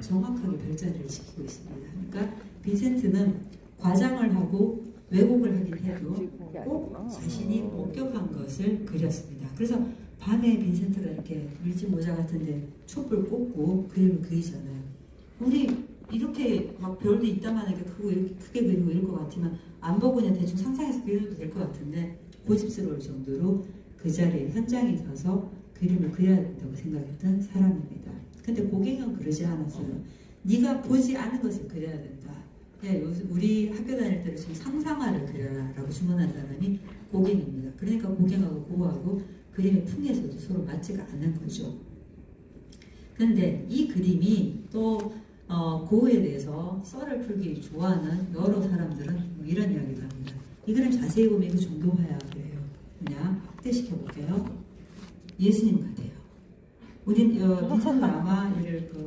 정확하게 별자리를 지키고 있습니다. 그러니까 빈센트는 과장을 하고 왜곡을 하긴 해도 꼭 자신이 목격한 것을 그렸습니다. 그래서 밤에 빈센트가 이렇게 밀짚 모자 같은데 촛불 꽂고 그림을 그리잖아요. 우리 이렇게 막 별도 있다만 이렇게 크고 이렇게 크게 그리고 이럴 것 같지만 안 보고 그냥 대충 상상해서 그려도 될 것 같은데 고집스러울 정도로 그 자리에 현장에 서서 그림을 그려야 된다고 생각했던 사람입니다. 근데 고갱은 그러지 않았어요. 네가 보지 않은 것을 그려야 된다. 야, 우리 학교 다닐 때도 지금 상상화를 그려라라고 주문한 사람이 고갱입니다. 그러니까 고갱하고 고하고 그림의 풍에서도 서로 맞지가 않는 거죠. 그런데 이 그림이 또 어, 고흐에 대해서 썰을 풀기 좋아하는 여러 사람들은 뭐 이런 이야기를 합니다. 이 그림 자세히 보면 이거 종교화야 그래요 그냥 확대시켜 볼게요. 예수님 같아요. 우린 어, 빈센트 아마? 이를 그